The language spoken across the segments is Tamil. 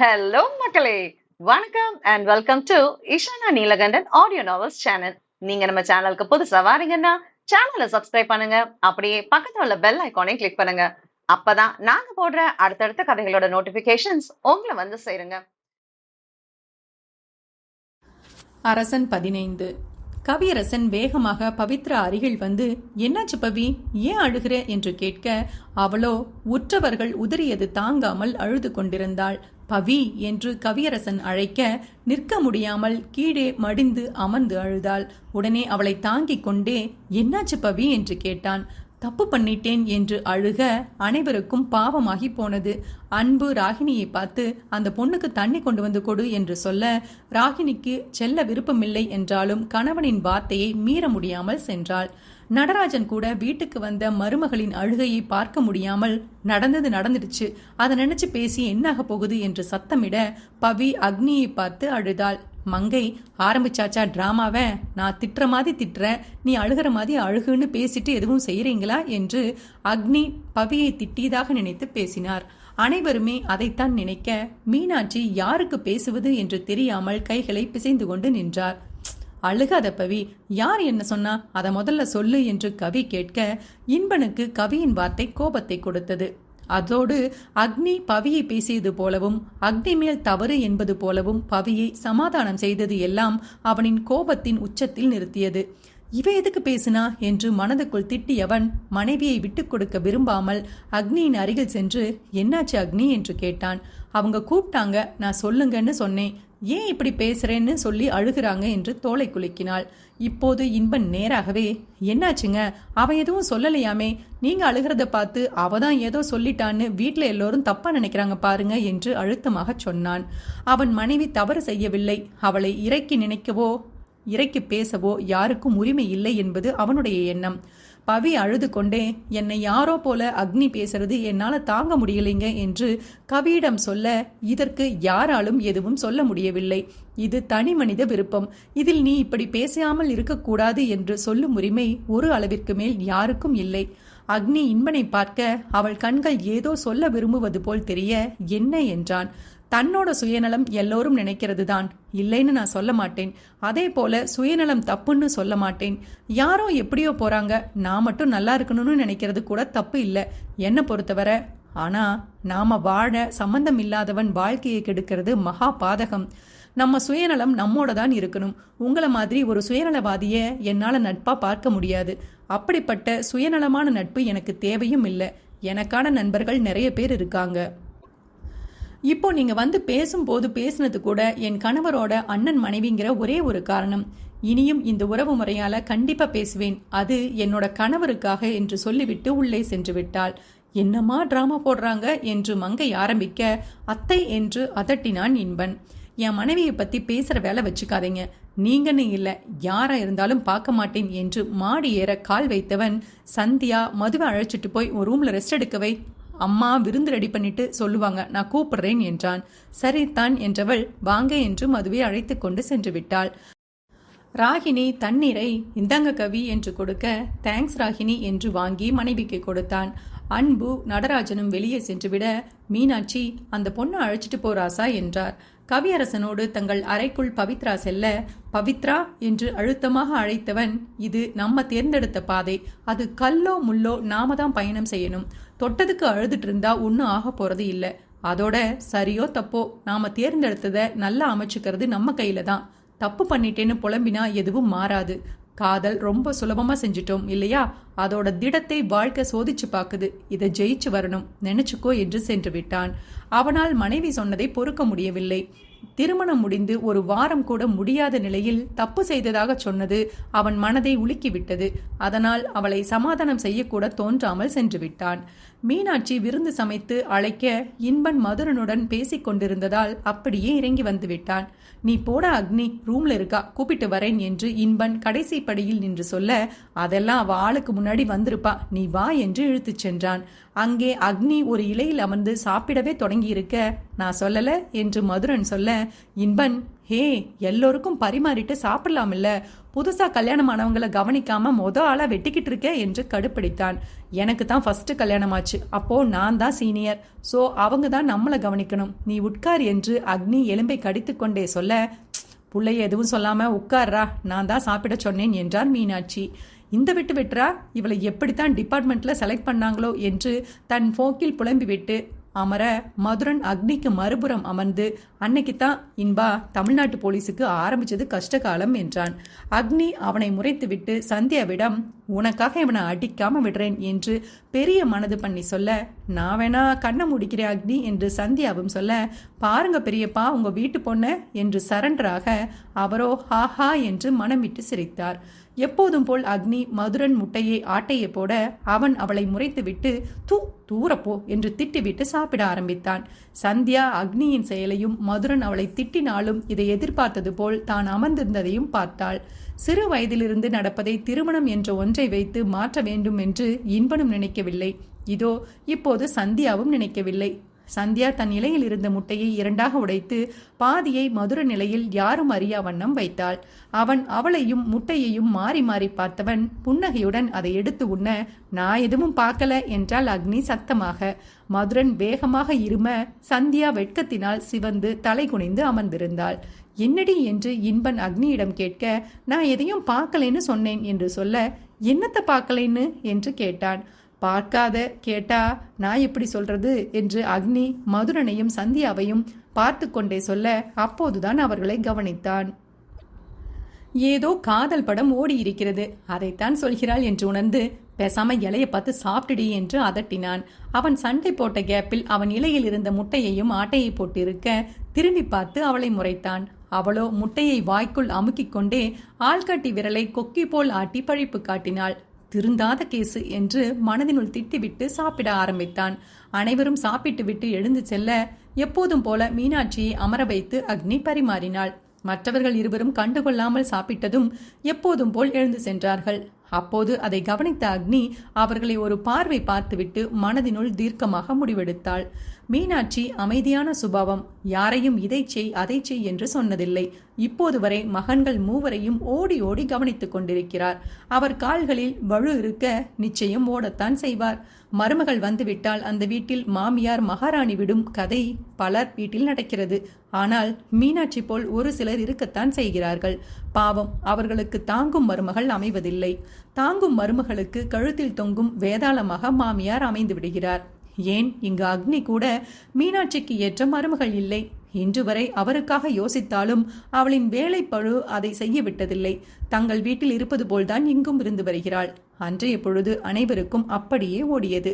ஹலோ மக்களே. வணக்கம் and welcome to Ishana Neelakandan audio novels channel நீங்க நம்ம சேனலுக்கு புதுசா வாரீங்கன்னா சேனலை சப்ஸ்கிரைப் பண்ணுங்க. அப்படியே பக்கத்துல உள்ள பெல் ஐகானையும் கிளிக் பண்ணுங்க. அப்பதான் நாங்க போடுற அடுத்தடுத்த கதைகளோட நோட்டிபிகேஷன்ஸ் உங்களை வந்து சேருங்க. அரசன் பதினைந்து. கவியரசன் வேகமாக பவித்ரா அருகில் வந்து என்னாச்சு பவி? ஏன் அழுகிற? என்று கேட்க அவளோ உற்றவர்கள் உதறியது தாங்காமல் அழுது கொண்டிருந்தாள். பவி என்று கவியரசன் அழைக்க நிற்க முடியாமல் கீழே மடிந்து அமர்ந்து அழுதாள். உடனே அவளை தாங்கிக் கொண்டே என்னாச்சு பவி? என்று கேட்டான். தப்பு பண்ணிட்டேன் என்று அழுக அனைவருக்கும் பாவமாகி போனது. அன்பு ராகினியை பார்த்து அந்த பொண்ணுக்கு தண்ணி கொண்டு வந்து கொடு என்று சொல்ல ராகினிக்கு செல்ல விருப்பமில்லை என்றாலும் கணவனின் வார்த்தையை மீற முடியாமல் சென்றாள். நடராஜன் கூட வீட்டுக்கு வந்த மருமகளின் அழுகையை பார்க்க முடியாமல் நடந்தது நடந்துடுச்சு. அதை நினைச்சு பேசி என்னாக போகுது என்று சத்தமிட பவி அக்னியை பார்த்து அழுதாள். மங்கை ஆரம்பிச்சாச்சா டிராமாவை? நான் திட்டுற மாதிரி திட்டுறேன் நீ அழுகிற மாதிரி அழுகுன்னு பேசிட்டு எதுவும் செய்கிறீங்களா என்று அக்னி பவியை திட்டியதாக நினைத்து பேசினார். அனைவருமே அதைத்தான் நினைக்க மீனாட்சி யாருக்கு பேசுவது? என்று தெரியாமல் கைகளை பிசைந்து கொண்டு நின்றார். அழுகாத பவி யார் என்ன சொன்னா? அதை முதல்ல சொல்லு என்று கவி கேட்க இன்பனுக்கு கவியின் வார்த்தை கோபத்தை கொடுத்தது. அதோடு அக்னி பவியை பேசியது போலவும் அக்னி மேல் தவறு என்பது போலவும் பவியை சமாதானம் செய்தது எல்லாம் அவனின் கோபத்தின் உச்சத்தில் நிறுத்தியது. இவ எதுக்கு பேசினா? என்று மனதுக்குள் திட்டியவன் மனைவியை விட்டுக் கொடுக்க விரும்பாமல் அக்னியின் அருகில் சென்று என்னாச்சு அக்னி? என்று கேட்டான். அவங்க கூப்பிட்டாங்க நான் சொல்லுங்கன்னு சொன்னேன். ஏன் இப்படி பேசுறேன்னு சொல்லி அழுகிறாங்க என்று தோலை குலுக்கினாள். இப்போது இன்பன் நேராகவே என்னாச்சுங்க? அவன் எதுவும் சொல்லலையாமே? நீங்க அழுகிறத பார்த்து அவ தான் ஏதோ சொல்லிட்டான்னு வீட்டில் எல்லோரும் தப்பா நினைக்கிறாங்க பாருங்க என்று அழுத்தமாக சொன்னான். அவன் மனைவி தவறு செய்யவில்லை. அவளை இறக்கி நினைக்கவோ இறைக்கு பேசவோ யாருக்கும் உரிமை இல்லை என்பது அவனுடைய எண்ணம். பவி அழுது கொண்டே என்னை யாரோ போல அக்னி பேசுறது என்னால தாங்க முடியலைங்க என்று கவியிடம் சொல்ல இதற்கு யாராலும் எதுவும் சொல்ல முடியவில்லை. இது தனி மனித விருப்பம். இதில் நீ இப்படி பேசாமல் இருக்கக்கூடாது என்று சொல்லும் உரிமை ஒரு அளவிற்கு மேல் யாருக்கும் இல்லை. அக்னி இன்பனை பார்க்க அவள் கண்கள் ஏதோ சொல்ல விரும்புவது போல் தெரிய என்ன? என்றான். தன்னோட சுயநலம் எல்லோரும் நினைக்கிறது தான் இல்லைன்னு நான் சொல்ல மாட்டேன். அதே போல சுயநலம் தப்புன்னு சொல்ல மாட்டேன். யாரோ எப்படியோ போறாங்க. நான் மட்டும் நல்லா இருக்கணும்னு நினைக்கிறது கூட தப்பு இல்லை. என்னை பொறுத்தவரை. ஆனா நாம வாழ சம்பந்தம் இல்லாதவன் வாழ்க்கையை கெடுக்கிறது மகா பாதகம். நம்ம சுயநலம் நம்மோட தான் இருக்கணும். உங்களை மாதிரி ஒரு சுயநலவாதிய என்னால் நட்பா பார்க்க முடியாது. அப்படிப்பட்ட சுயநலமான நட்பு எனக்கு தேவையும் இல்லை. எனக்கான நண்பர்கள் நிறைய பேர் இருக்காங்க. இப்போ நீங்க வந்து பேசும்போது பேசினது கூட என் கணவரோட அண்ணன் மனைவிங்கிற ஒரே ஒரு காரணம். இனியும் இந்த உறவு முறையால கண்டிப்பா பேசுவேன். அது என்னோட கணவருக்காக என்று சொல்லிவிட்டு உள்ளே சென்று விட்டாள். என்னமா டிராமா போடுறாங்க? என்று மங்கை ஆரம்பிக்க அத்தை என்று அதட்டினான் இன்பன். என் மனைவியை பத்தி பேசுற வேலை வச்சுக்காதீங்க. நீங்கன்னு இல்ல யாரா இருந்தாலும் பார்க்க மாட்டேன் என்று மாடி ஏற கால் வைத்தவன் சந்தியா மதுவை அழைச்சிட்டு போய் ஒரு ரூம்ல ரெஸ்ட் எடுக்கவை அம்மா விருந்து ரெடி பண்ணிட்டு சொல்லுவாங்க நான் கூப்பிடுறேன் என்றான். சரி தான் என்றவள் வாங்க என்று மதுவை அழைத்து கொண்டு சென்று விட்டாள். ராகினி தண்ணீரை இந்தாங்க கவி என்று கொடுக்க தேங்க்ஸ் ராகினி என்று வாங்கி மனைவிக்கு கொடுத்தான். அன்பு நடராஜனும் வெளியே சென்றுவிட மீனாட்சி அந்த பொண்ணை அழைச்சிட்டு போறாசா என்றார். கவியரசனோடு தங்கள் அறைக்குள் பவித்ரா செல்ல பவித்ரா என்று அழுத்தமாக அழைத்தவன் இது நம்ம தேர்ந்தெடுத்த பாதை. அது கல்லோ முள்ளோ நாம தான் பயணம் செய்யணும். தொட்டதுக்கு அழுதுட்டு இருந்தா ஒன்றும் ஆக போறது இல்லை. அதோட சரியோ தப்போ நாம தேர்ந்தெடுத்ததை நல்லா அமைச்சுக்கிறது நம்ம கையில தான். தப்பு பண்ணிட்டேன்னு புலம்பினா எதுவும் மாறாது. காதல் ரொம்ப சுலபமா செஞ்சிட்டோம் இல்லையா? அதோட திடத்தை வாழ்க்கை சோதிச்சு பாக்குது. இதை ஜெயிச்சு வரணும். நினைச்சுக்கோ என்று சென்று விட்டான். அவனால் மனைவி சொன்னதை பொறுக்க முடியவில்லை. திருமணம் முடிந்து ஒரு வாரம் கூட முடியாத நிலையில் தப்பு செய்ததாக சொன்னது அவன் மனதை உலுக்கிவிட்டது. அதனால் அவளை சமாதானம் செய்யக்கூட தோன்றாமல் சென்று விட்டான் மீனாட்சி விருந்து சமைத்து அழைக்க இன்பன் மதுரனுடன் பேசிக் கொண்டிருந்ததால் அப்படியே இறங்கி வந்து விட்டான் நீ போட அக்னி ரூம்ல இருக்கா கூப்பிட்டு வரேன் என்று இன்பன் கடைசி படியில் நின்று சொல்ல அதெல்லாம் அவ ஆளுக்கு முன்னாடி வந்திருப்பா நீ வா என்று இழுத்துச் சென்றான். அங்கே அக்னி ஒரு இலையில் அமர்ந்து சாப்பிடவே தொடங்கியிருக்க. நான் சொல்லல என்று மதுரன் சொல்ல இன்பன் ஹே எல்லோருக்கும் பரிமாறிட்டு சாப்பிடலாம் இல்ல புதுசா கல்யாணமானவங்களை கவனிக்காம மொத ஆளா வெட்டிக்கிட்டு இருக்க என்று கடுப்பிடித்தான். எனக்கு தான் ஃபர்ஸ்ட் கல்யாணமாச்சு. அப்போ நான் தான் சீனியர் சோ அவங்க தான் நம்மளை கவனிக்கணும். நீ உட்கார் என்று அக்னி எலும்பை கடித்து கொண்டே சொல்ல புள்ளைய எதுவும் சொல்லாம உட்கார்றா. நான் தான் சாப்பிட சொன்னேன் என்றார் மீனாட்சி. இந்த விட்டு விட்டுறா? இவளை எப்படித்தான் டிபார்ட்மெண்ட்ல செலக்ட் பண்ணாங்களோ என்று தன் போக்கில் புலம்பிவிட்டு அமர மதுரன் அக்னிக்கு மறுபுறம் அமர்ந்து அன்னைக்கு தான் இன்பா தமிழ்நாட்டு போலீஸுக்கு ஆரம்பிச்சது கஷ்டகாலம் என்றான். அக்னி அவனை முறைத்துவிட்டு சந்தியாவிடம் உனக்காக இவனை அடிக்காம விடுறேன் என்று பெரிய மனது பண்ணி சொல்ல நான் வேணா கண்ணை முடிக்கிறேன் அக்னி என்று சந்தியாவும் சொல்ல பாருங்க பெரியப்பா உங்க வீட்டு பொண்ணு என்று சரண்டராக அவரோ ஹா ஹா என்று மனம் விட்டு சிரித்தார். எப்போதும் போல் அக்னி மதுரன் முட்டையை ஆட்டையை போட அவன் அவளை முறைத்துவிட்டு தூ தூரப்போ என்று திட்டிவிட்டு சாப்பிட ஆரம்பித்தான். சந்தியா அக்னியின் செயலையும் மதுரன் அவளை திட்டினாலும் இதை எதிர்பார்த்தது போல் தான் அமர்ந்திருந்ததையும் பார்த்தாள். சிறு வயதிலிருந்து நடப்பதை திருமணம் என்ற ஒன்றை வைத்து மாற்ற வேண்டும் என்று இன்பனும் நினைக்கவில்லை. இதோ இப்போது சந்தியாவும் நினைக்கவில்லை. சந்தியா தன் நிலையில் இருந்த முட்டையை இரண்டாக உடைத்து பாதியை மதுர நிலையில் யாரும் அறியா வண்ணம் வைத்தாள். அவன் அவளையும் முட்டையையும் மாறி மாறி பார்த்தவன் புன்னகையுடன் அதை எடுத்து உண்ண நான் எதுவும் பார்க்கல என்றால் அக்னி சத்தமாக. மதுரன் வேகமாக இரும சந்தியா வெட்கத்தினால் சிவந்து தலை குனிந்து அமர்ந்திருந்தாள். என்னடி என்று இன்பன் அக்னியிடம் கேட்க நான் எதையும் பார்க்கலைன்னு சொன்னேன் என்று சொல்ல என்னத்தை பார்க்கலைன்னு? என்று கேட்டான். பார்க்காத கேட்டா நான் எப்படி சொல்றது? என்று அக்னி மதுரனையும் சந்தியாவையும் பார்த்து கொண்டே சொல்ல அப்போதுதான் அவர்களை கவனித்தான். ஏதோ காதல் படம் ஓடி இருக்கிறது அதைத்தான் சொல்கிறாள் என்று உணர்ந்து பேசாம இலைய பார்த்து சாப்பிட்டுடி என்று அதட்டினான். அவன் சண்டை போட்ட கேப்பில் அவன் இலையில் இருந்த முட்டையையும் ஆட்டையை போட்டிருக்க திரும்பி பார்த்து அவளை முறைத்தான். அவளோ முட்டையை வாய்க்குள் அமுக்கிக் கொண்டே ஆள்காட்டி விரலை கொக்கி போல் ஆட்டி பழிப்பு காட்டினாள். திருந்தாத கேசு என்று மனதினுள் திட்டிவிட்டு சாப்பிட ஆரம்பித்தான். அனைவரும் சாப்பிட்டு விட்டு எழுந்து செல்ல எப்போதும் போல மீனாட்சியை அமர வைத்து அக்னி பரிமாறினாள். மற்றவர்கள் இருவரும் கண்டுகொள்ளாமல் சாப்பிட்டதும் எப்போதும் போல் எழுந்து சென்றார்கள். அப்போது அதை கவனித்த அக்னி அவர்களை ஒரு பார்வை பார்த்துவிட்டு மனதினுள் தீர்க்கமாக முடிவெடுத்தாள். மீனாட்சி அமைதியான சுபாவம். யாரையும் இதை செய் அதை செய் என்று சொன்னதில்லை. இப்போது வரை மகன்கள் மூவரையும் ஓடி ஓடி கவனித்துக் கொண்டிருக்கிறார். அவர் கால்களில் வலு இருக்க நிச்சயம் ஓடத்தான் செய்வார். மருமகள் வந்துவிட்டால் அந்த வீட்டில் மாமியார் மகாராணி விடும் கதை பலர் வீட்டில் நடக்கிறது. ஆனால் மீனாட்சி போல் ஒரு சிலர் இருக்கத்தான் செய்கிறார்கள். பாவம் அவர்களுக்கு தாங்கும் மருமகள் அமைவதில்லை. தாங்கும் மருமகளுக்கு கழுத்தில் தொங்கும் வேதாளமாக மாமியார் அமைந்து விடுகிறார். ஏன்? இங்கு அக்னி கூட மீனாட்சிக்கு ஏற்ற மருமகள் இல்லை. இன்று வரை அவருக்காக யோசித்தாலும் அவளின் வேலைப்பழு அதை செய்ய விட்டதில்லை. தங்கள் வீட்டில் இருப்பது போல்தான் இங்கும் இருந்து வருகிறாள். அன்றைய பொழுது அனைவருக்கும் அப்படியே ஓடியது.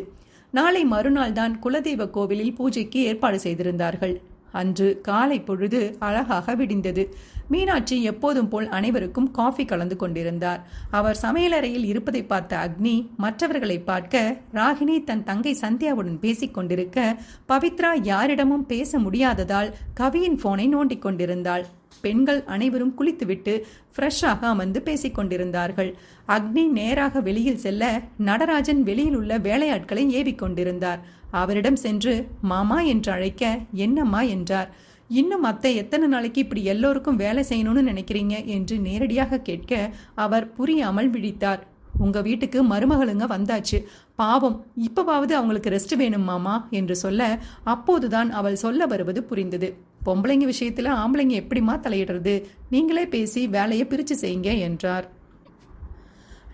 நாளை மறுநாள் தான் குலதெய்வ கோவிலில் பூஜைக்கு ஏற்பாடு செய்திருந்தார்கள். அன்று காலை பொழுது அழகாக விடிந்தது. மீனாட்சி எப்போதும் போல் அனைவருக்கும் காஃபி கலந்து கொண்டிருந்தார். அவர் சமையலறையில் இருப்பதை பார்த்த அக்னி மற்றவர்களை பார்க்க ராகினி தன் தங்கை சந்தியாவுடன் பேசிக் கொண்டிருக்க பவித்ரா யாரிடமும் பேச முடியாததால் கவியின் போனை நோண்டிக் கொண்டிருந்தாள். பெண்கள் அனைவரும் குளித்துவிட்டு ஃப்ரெஷ்ஷாக அமர்ந்து பேசிக் கொண்டிருந்தார்கள். அக்னி நேராக வெளியில் செல்ல நடராஜன் வெளியில் உள்ள வேலையாட்களை ஏவிக் கொண்டிருந்தார் அவரிடம் சென்று மாமா என்று அழைக்க என்னம்மா? என்றார். இன்னும் அத்தை எத்தனை நாளைக்கு இப்படி எல்லோருக்கும் வேலை செய்யணும்னு நினைக்கிறீங்க? என்று நேரடியாக கேட்க அவர் புரியாமல் விழித்தார். உங்க வீட்டுக்கு மருமகளுங்க வந்தாச்சு. பாவம் இப்பவாவது அவங்களுக்கு ரெஸ்ட் வேணும் மாமா என்று சொல்ல அப்போதுதான் அவள் சொல்ல வருவது புரிந்தது. பொம்பளைங்க விஷயத்துல ஆம்பளைங்க எப்படிமா தலையிடுறது? நீங்களே பேசி வேலையை பிரிச்சு செய்யுங்க என்றார்.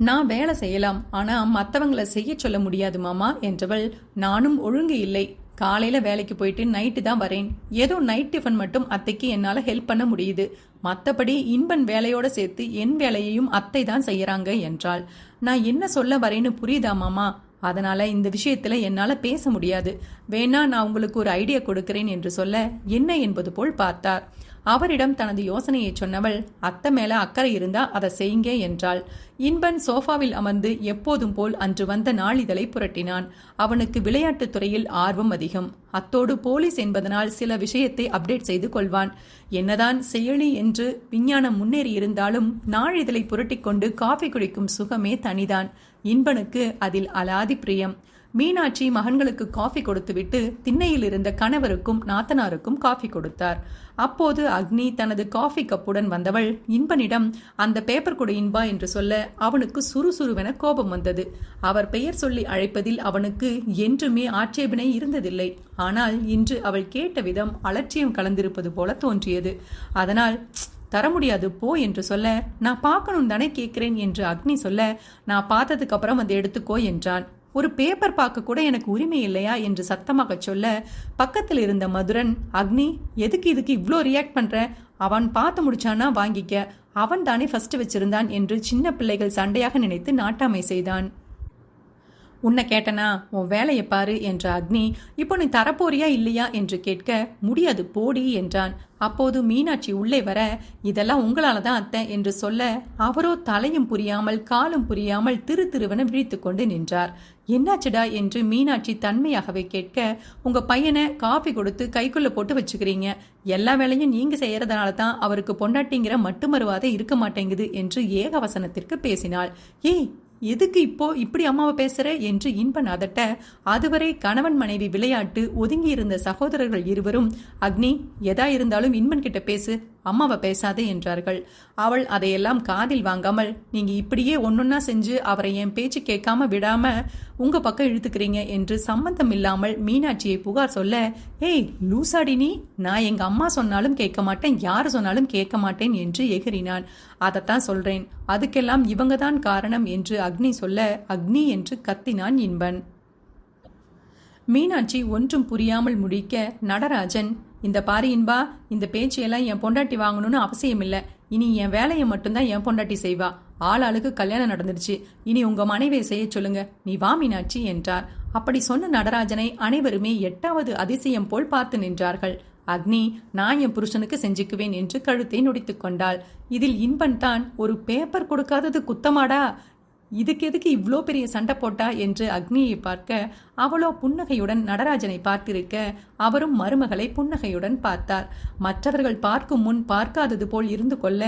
நான் வேலை செய்யலாம் ஆனா மற்றவங்களை செய்ய சொல்ல முடியாது மாமா என்றவள் நானும் ஒழுங்கு இல்லை. காலையில வேலைக்கு போயிட்டு நைட்டு தான் வரேன். ஏதோ நைட் டிஃபன் மட்டும் அத்தைக்கு என்னால ஹெல்ப் பண்ண முடியுது. மற்றபடி இன்பன் வேலையோட சேர்த்து என் வேலையையும் அத்தை தான் செய்யறாங்க என்றாள். நான் என்ன சொல்ல வரேன்னு புரியுதா மாமா? அதனால இந்த விஷயத்துல என்னால பேச முடியாது. வேணா நான் உங்களுக்கு ஒரு ஐடியா கொடுக்கிறேன் என்று சொல்ல என்ன என்பது போல் பார்த்தார். அவரிடம் தனது யோசனையை சொன்னவள் அத்தை மேல அக்கறை இருந்தா அதை செய்யுங்க என்றாள். இன்பன் சோஃபாவில் அமர்ந்து எப்போதும் போல் அன்று வந்த நாளிதழை புரட்டினான். அவனுக்கு விளையாட்டுத் துறையில் ஆர்வம் அதிகம். அத்தோடு போலீஸ் என்பதனால் சில விஷயத்தை அப்டேட் செய்து கொள்வான். என்னதான் செயலி என்று விஞ்ஞானம் முன்னேறி இருந்தாலும் நாளிதழை புரட்டிக்கொண்டு காஃபி குடிக்கும் சுகமே தனிதான். இன்பனுக்கு அதில் அலாதி பிரியம். மீனாட்சி மகன்களுக்கு காஃபி கொடுத்துவிட்டு திண்ணையில் இருந்த கணவருக்கும் நாத்தனாருக்கும் காஃபி கொடுத்தார். அப்போது அக்னி தனது காஃபி கப்புடன் வந்தவள் இன்பனிடம் அந்த பேப்பர் கொடு இன்பா என்று சொல்ல அவனுக்கு சுறுசுறுவென கோபம் வந்தது. அவர் பெயர் சொல்லி அழைப்பதில் அவனுக்கு என்றுமே ஆட்சேபனை இருந்ததில்லை. ஆனால் இன்று அவள் கேட்ட விதம் அலட்சியம் கலந்திருப்பது போல தோன்றியது. அதனால் தர முடியாது போ என்று சொல்ல நான் பார்க்கணும் தானே கேட்கிறேன் என்று அக்னி சொல்ல நான் பார்த்ததுக்கு அப்புறம் வந்து எடுத்துக்கோ என்றான். ஒரு பேப்பர் பார்க்க கூட எனக்கு உரிமை இல்லையா என்று சத்தமாக சொல்ல பக்கத்தில் இருந்த மதுரன் அக்னி எதுக்கு இதுக்கு இவ்வளோ ரியாக்ட் பண்ற? அவன் பார்த்து முடிச்சானா? வாங்கிக்க. அவன் தானே ஃபர்ஸ்ட் வச்சிருந்தான் என்று சின்ன பிள்ளைகள் சண்டையாக நினைத்து நாட்டாமை செய்தான். உன்னை கேட்டனா உன் வேலையை பாரு என்ற அக்னி இப்போ நீ தரப்போறியா இல்லையா? என்று கேட்க முடியாது போடி என்றான். அப்போது மீனாட்சி உள்ளே வர இதெல்லாம் உங்களால தான் அத்தை என்று சொல்ல அவரோ தலையும் புரியாமல் காலும் புரியாமல் திரு திருவென விழித்து கொண்டு நின்றார். என்னாச்சுடா? என்று மீனாட்சி தன்மையாகவே கேட்க உங்க பையனை காஃபி கொடுத்து கைக்குள்ள போட்டு வச்சுக்கிறீங்க. எல்லா வேலையும் நீங்க செய்யறதுனால தான் அவருக்கு பொண்டாட்டிங்கிற மட்டுமருவாத இருக்க மாட்டேங்குது என்று ஏகவசனத்திற்கு பேசினாள். ஏய் எதுக்கு இப்போ இப்படி அம்மாவை பேசுற என்று இன்பன் அதட்ட அதுவரை கணவன் மனைவி விளையாட்டு ஒதுங்கி இருந்த சகோதரர்கள் இருவரும் அக்னி எதா இருந்தாலும் இன்பன் கிட்ட பேசு அம்மாவை பேசாதே என்றார்கள். அவள் அதையெல்லாம் காதில் வாங்காமல் நீங்க இப்படியே ஒன்னொன்னா செஞ்சு அவரை என் பேச்சு கேட்காம விடாம உங்க பக்கம் இழுத்துக்கிறீங்க என்று சம்பந்தம் இல்லாமல் மீனாட்சியை புகார் சொல்ல ஏய் லூசாடி நீ நான் எங்க அம்மா சொன்னாலும் கேட்க மாட்டேன் யார் சொன்னாலும் கேட்க மாட்டேன் என்று எகிறினான் அதைத்தான் சொல்றேன். அதுக்கெல்லாம் இவங்க தான் காரணம் என்று அக்னி சொல்ல அக்னி என்று கத்தினான் இன்பன். மீனாட்சி ஒன்றும் புரியாமல் முடிக்க நடராஜன் இந்த பாரு இன்பா இந்த பேச்சையெல்லாம் என் பொண்டாட்டி வாங்கணும்னு அவசியம் இல்லை இனி என் வேலையை மட்டும்தான் என் பொண்டாட்டி செய்வா. ஆள் ஆளுக்கு கல்யாணம் நடந்துருச்சு இனி உங்க மனைவியை செய்ய சொல்லுங்க. நீ வா மீனாட்சி என்றார். அப்படி சொன்ன நடராஜனை அனைவருமே எட்டாவது அதிசயம் போல் பார்த்து நின்றார்கள். அக்னி நான் என் புருஷனுக்கு செஞ்சுக்குவேன் என்று கழுத்தை நொடித்துக் கொண்டாள். இதில் இன்பன் தான் ஒரு பேப்பர் கொடுக்காதது குத்தமாடா? இதுக்கு எதுக்கு இவ்வளோ பெரிய சண்டை போட்டா என்று அக்னியை பார்க்க அவளோ புன்னகையுடன் நடராஜனை பார்த்திருக்க அவரும் மருமகளை புன்னகையுடன் பார்த்தார். மற்றவர்கள் பார்க்கும் முன் பார்க்காதது போல் இருந்து கொள்ள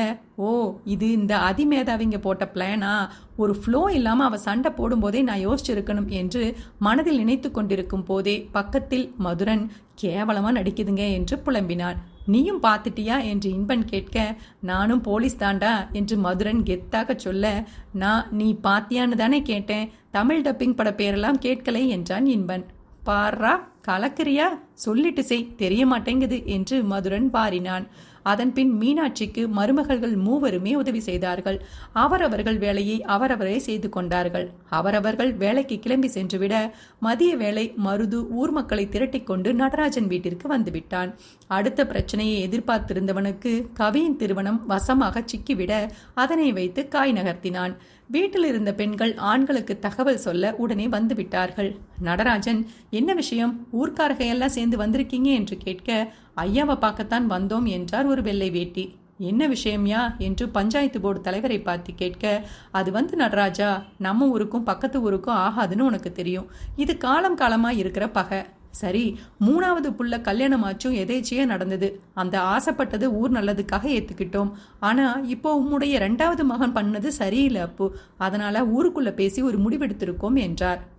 ஓ இது இந்த அதிமேதாவிங்க போட்ட பிளானா ஒரு ஃப்ளோ இல்லாம அவ சண்டை போடும்போதே நான் யோசிச்சிருக்கணும் என்று மனதில் நினைத்து கொண்டிருக்கும் போதே பக்கத்தில் மதுரன் கேவலமா நடிக்குதுங்க என்று புலம்பினான். நீயும் பார்த்துட்டியா என்று இன்பன் கேட்க நானும் போலீஸ் தாண்டா என்று மதுரன் கெத்தாக சொல்ல நான் நீ பாத்தியான்னு தானே கேட்டேன். தமிழ் டப்பிங் பட பேரெல்லாம் கேட்கலை என்றான் இன்பன். பாரா கலக்கிறியா? சொல்லிட்டு செய் தெரிய மாட்டேங்குது என்று மதுரன் பாரினான். அதன்பின் மீனாட்சிக்கு மருமகள்கள் மூவருமே உதவி செய்தார்கள். அவரவர்கள் வேலையை அவரவரே செய்து கொண்டார்கள். அவரவர்கள் வேலைக்கு கிளம்பி சென்றுவிட மதிய வேளை மருது ஊர் மக்களை திரட்டிக்கொண்டு நடராஜன் வீட்டிற்கு வந்துவிட்டான். அடுத்த பிரச்சனையை எதிர்பார்த்திருந்தவனுக்கு கவியின் திருமணம் வசமாக சிக்கிவிட அதனை வைத்து காய் நகர்த்தினான். வீட்டில் இருந்த பெண்கள் ஆண்களுக்கு தகவல் சொல்ல உடனே வந்து விட்டார்கள் நடராஜன் என்ன விஷயம்? ஊர்க்காரகையெல்லாம் சேர்ந்து வந்திருக்கீங்க? என்று கேட்க ஐயாவை பார்க்கத்தான் வந்தோம் என்றார் ஒரு வெள்ளை வேட்டி. என்ன விஷயம்யா? என்று பஞ்சாயத்து போர்டு தலைவரை பார்த்து கேட்க அது வந்து நடராஜா நம்ம ஊருக்கும் பக்கத்து ஊருக்கும் ஆகாதுன்னு உனக்கு தெரியும். இது காலம் காலமாக இருக்கிற பகை. சரி மூணாவது புள்ள கல்யாணமாச்சும் எதேச்சியா நடந்தது. அந்த ஆசைப்பட்டது ஊர் நல்லதுக்காக ஏத்துக்கிட்டோம். ஆனா இப்போ உம்முடைய ரெண்டாவது மகன் பண்ணது சரியில்லை அப்பு. அதனால ஊருக்குள்ள பேசி ஒரு முடிவெடுத்திருக்கோம் என்றார்.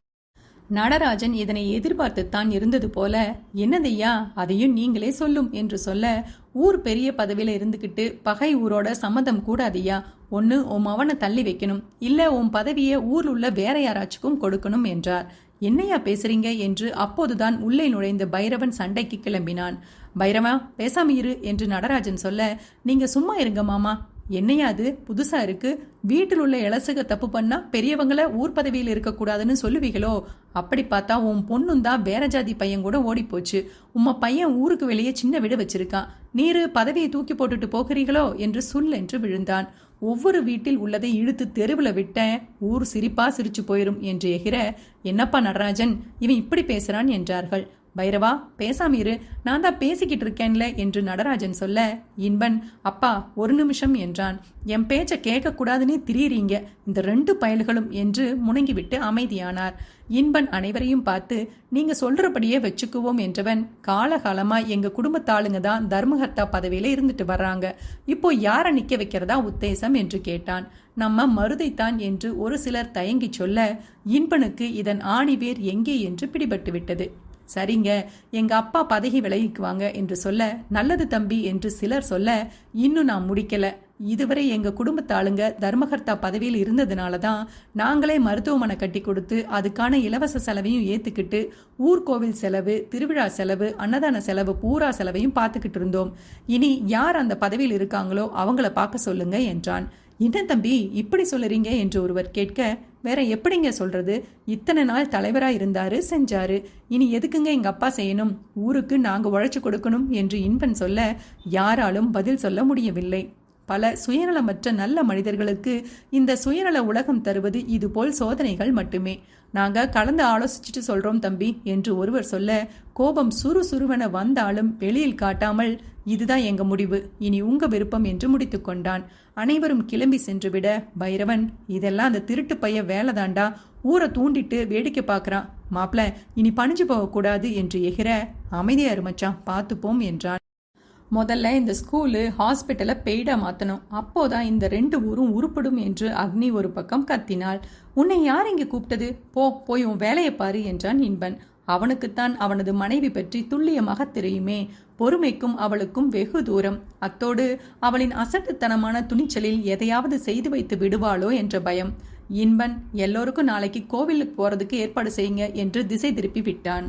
நடராஜன் இதனை எதிர்பார்த்துத்தான் இருந்தது போல என்னதையா அதையும் நீங்களே சொல்லும் என்று சொல்ல ஊர் பெரிய பதவியில இருந்துகிட்டு பகை ஊரோட சம்மதம் கூடாதியா ஒன்னு உன் மவனை தள்ளி வைக்கணும் இல்ல உன் பதவியை ஊர்ல உள்ள வேற யாராச்சுக்கும் கொடுக்கணும் என்றார். என்னையா பேசுறீங்க? என்று அப்போதுதான் உள்ளே நுழைந்த பைரவன் சண்டைக்கு கிளம்பினான். பைரவா பேசாம இரு என்று நடராஜன் சொல்ல நீங்க சும்மா இருங்க மாமா என்னையா அது? புதுசா இருக்கு. வீட்டில் உள்ள இளசுக தப்பு பண்ணா பெரியவங்களை ஊர் பதவியில் இருக்கக்கூடாதுன்னு சொல்லுவீங்களோ? அப்படி பார்த்தா உன் பொண்ணும் தான் வேற ஜாதி பையன் கூட ஓடி போச்சு உம்ம பையன் ஊருக்கு வெளியே சின்ன வீடு வச்சிருக்கான். நீரு பதவியை தூக்கி போட்டுட்டு போகிறீங்களோ என்று சொல் என்று விழுந்தான். ஒவ்வொரு வீட்டில் உள்ளதை இழுத்து தெருவில் விட்டேன். ஊர் சிரிப்பா சிரிச்சு போயிரும் என்று எகிற என்னப்பா நடராஜன்? இவன் இப்படி பேசுறான் என்றார்கள். பைரவா பேசாம இரு. நான் தான் பேசிக்கிட்டு இருக்கேன்ல என்று நடராஜன் சொல்ல இன்பன் அப்பா ஒரு நிமிஷம் என்றான். என் பேச்சை கேட்கக்கூடாதுன்னே திரியிறீங்க. இந்த ரெண்டு பயல்களும் என்று முணங்கிவிட்டு அமைதியானார். இன்பன் அனைவரையும் பார்த்து நீங்க சொல்றபடியே வச்சுக்குவோம் என்றவன் காலகாலமா எங்க குடும்பத்தாளுங்க தான் தர்மகர்த்தா பதவியில இருந்துட்டு வர்றாங்க. இப்போ யாரை நிக்க வைக்கிறதா உத்தேசம் என்று கேட்டான். நம்ம மருதைத்தான் என்று ஒரு சிலர் தயங்கி சொல்ல இன்பனுக்கு இதன் ஆணிவேர் எங்கே என்று பிடிபட்டு விட்டது. சரிங்க எங்க அப்பா பதவி விலகிக்குவாங்க என்று சொல்ல நல்லது தம்பி என்று சிலர் சொல்ல இன்னும் நான் முடிக்கல. இதுவரை எங்க குடும்பத்தாளுங்க தர்மகர்த்தா பதவியில் இருந்ததுனால தான் நாங்களே மருத்துவமனை கட்டி கொடுத்து அதுக்கான இலவச செலவையும் ஏத்துக்கிட்டு ஊர்கோவில் செலவு திருவிழா செலவு அன்னதான செலவு பூரா செலவையும் பார்த்துக்கிட்டு இருந்தோம். இனி யார் அந்த பதவியில் இருக்காங்களோ அவங்கள பார்க்க சொல்லுங்க என்றான். என்ன தம்பி இப்படி சொல்லுறீங்க? என்று ஒருவர் கேட்க வேற எப்படிங்க சொல்றது? இத்தனை நாள் தலைவரா இருந்தாரு செஞ்சாரு. இனி எதுக்குங்க எங்க அப்பா செய்யணும்? ஊருக்கு நாங்க உழைச்சு கொடுக்கணும் என்று இன்பன் சொல்ல யாராலும் பதில் சொல்ல முடியவில்லை. பல சுயநலமற்ற நல்ல மனிதர்களுக்கு இந்த சுயநல உலகம் தருவது இதுபோல் சோதனைகள் மட்டுமே. நாங்க கலந்து ஆலோசிச்சுட்டு சொல்றோம் தம்பி என்று ஒருவர் சொல்ல கோபம் சுறுசுறுவென வந்தாலும் வெளியில் காட்டாமல் இதுதான் எங்க முடிவு. இனி உங்க விருப்பம் என்று முடித்து கொண்டான். அனைவரும் கிளம்பி சென்றுவிட பைரவன் இதெல்லாம் அந்த திருட்டு பைய வேலைதாண்டா. ஊரை தூண்டிட்டு வேடிக்கை பார்க்கறான் மாப்ள இனி பணிஞ்சு போகக்கூடாது என்று எகிற அமைதியா இருமச்சான் பார்த்துப்போம் என்றான். முதல்ல இந்த ஸ்கூலு ஹாஸ்பிட்டலை பெய்டா மாத்தணும். அப்போதான் இந்த ரெண்டு ஊரும் உருப்படும் என்று அக்னி ஒரு பக்கம் கத்தினாள். உன்னை யார் இங்கே கூப்பிட்டது போ போய் உன் வேலையை பாரு என்றான் இன்பன். அவனுக்குத்தான் அவனது மனைவி பற்றி துல்லியமாக தெரியுமே. பொறுமைக்கும் அவளுக்கும் வெகு தூரம். அத்தோடு அவளின் அசட்டுத்தனமான துணிச்சலில் எதையாவது செய்து வைத்து விடுவாளோ என்ற பயம். இன்பன் எல்லோருக்கும் நாளைக்கு கோவிலுக்கு போறதுக்கு ஏற்பாடு செய்யுங்க என்று திசை திருப்பி விட்டான்.